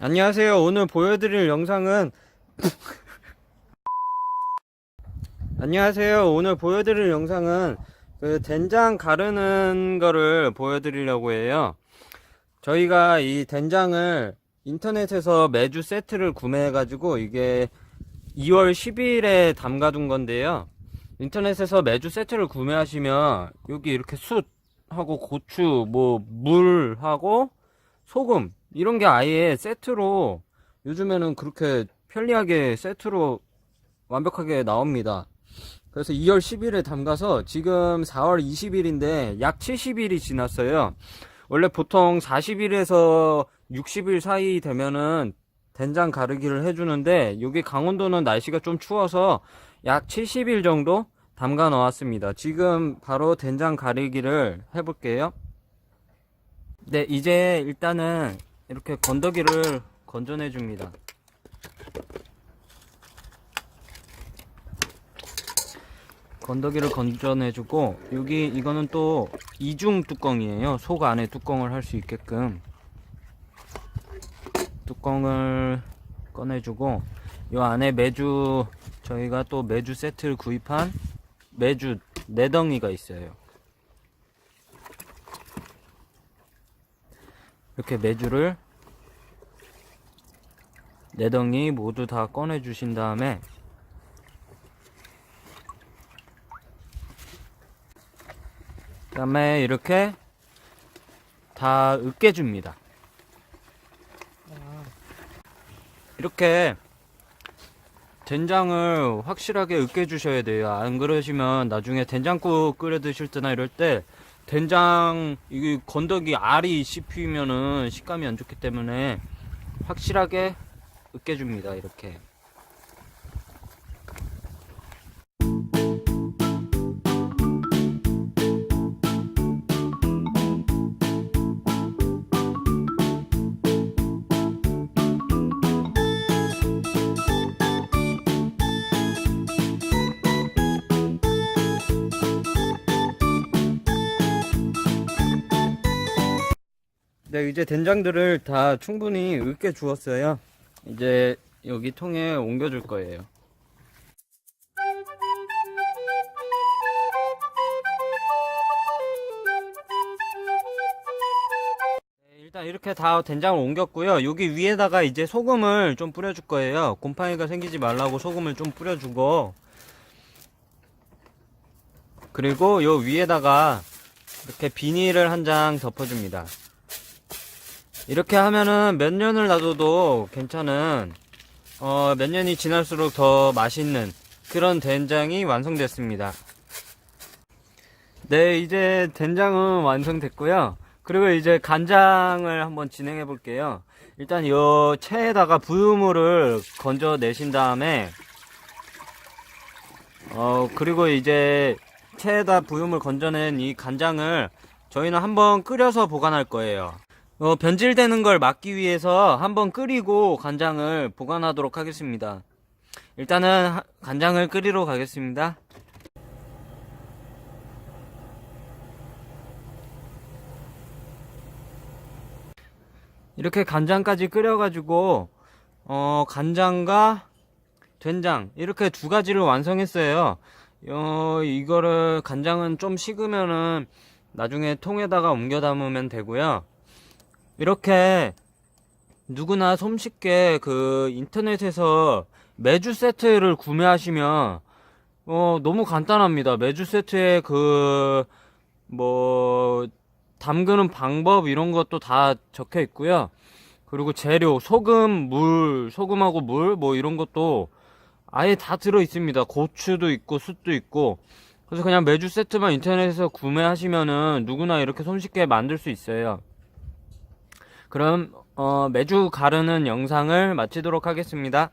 안녕하세요. 오늘 보여드릴 영상은 안녕하세요. 오늘 보여드릴 영상은 그 된장 가르는 거를 보여드리려고 해요. 저희가 이 된장을 인터넷에서 매주 세트를 구매해가지고 이게 2월 10일에 담가둔 건데요. 인터넷에서 매주 세트를 구매하시면 여기 이렇게 숯하고 고추, 뭐 물하고 소금 이런 게 아예 세트로 요즘에는 그렇게 편리하게 세트로 완벽하게 나옵니다. 그래서 2월 10일에 담가서 지금 4월 20일인데 약 70일이 지났어요. 원래 보통 40일에서 60일 사이 되면은 된장 가르기를 해주는데 여기 강원도는 날씨가 좀 추워서 약 70일 정도 담가 놓았습니다. 지금 바로 된장 가르기를 해볼게요. 네, 이제 일단은 이렇게 건더기를 건져내 줍니다. 건더기를 건져내 주고 여기 이거는 또 이중 뚜껑이에요. 속 안에 뚜껑을 할 수 있게끔 뚜껑을 꺼내주고 이 안에 매주 저희가 또 매주 세트를 구입한 매주 네 덩이가 있어요. 이렇게 매주를 네 덩이 모두 다 꺼내 주신 다음에 그 다음에 이렇게 다 으깨 줍니다. 이렇게 된장을 확실하게 으깨 주셔야 돼요. 안 그러시면 나중에 된장국 끓여 드실 때나 이럴 때 된장 이 건더기 알이 씹히면은 식감이 안 좋기 때문에 확실하게 으깨 줍니다. 이렇게. 네, 이제 된장들을 다 충분히 으깨 주었어요. 이제 여기 통에 옮겨 줄 거예요. 네, 일단 이렇게 다 된장을 옮겼고요. 여기 위에다가 이제 소금을 좀 뿌려줄 거예요. 곰팡이가 생기지 말라고 소금을 좀 뿌려주고 그리고 요 위에다가 이렇게 비닐을 한 장 덮어줍니다. 이렇게 하면은 몇 년을 놔둬도 괜찮은 어, 몇 년이 지날수록 더 맛있는 그런 된장이 완성됐습니다. 네, 이제 된장은 완성됐고요. 그리고 이제 간장을 한번 진행해 볼게요. 일단 이 체에다가 부유물을 건져 내신 다음에 어, 그리고 이제 체에다 부유물 건져낸 이 간장을 저희는 한번 끓여서 보관할 거예요. 어, 변질되는 걸 막기 위해서 한번 끓이고 간장을 보관하도록 하겠습니다. 일단은 하- 간장을 끓이러 가겠습니다. 이렇게 간장까지 끓여가지고 어, 간장과 된장 이렇게 두 가지를 완성했어요. 어, 이거를 간장은 좀 식으면은 나중에 통에다가 옮겨 담으면 되고요. 이렇게 누구나 손쉽게 그 인터넷에서 매주 세트를 구매하시면 어 너무 간단합니다. 매주 세트에 그 뭐 담그는 방법 이런 것도 다 적혀 있고요. 그리고 재료 소금, 물, 소금하고 물 뭐 이런 것도 아예 다 들어 있습니다. 고추도 있고 숯도 있고 그래서 그냥 매주 세트만 인터넷에서 구매하시면은 누구나 이렇게 손쉽게 만들 수 있어요. 그럼 어, 매주 가르는 영상을 마치도록 하겠습니다.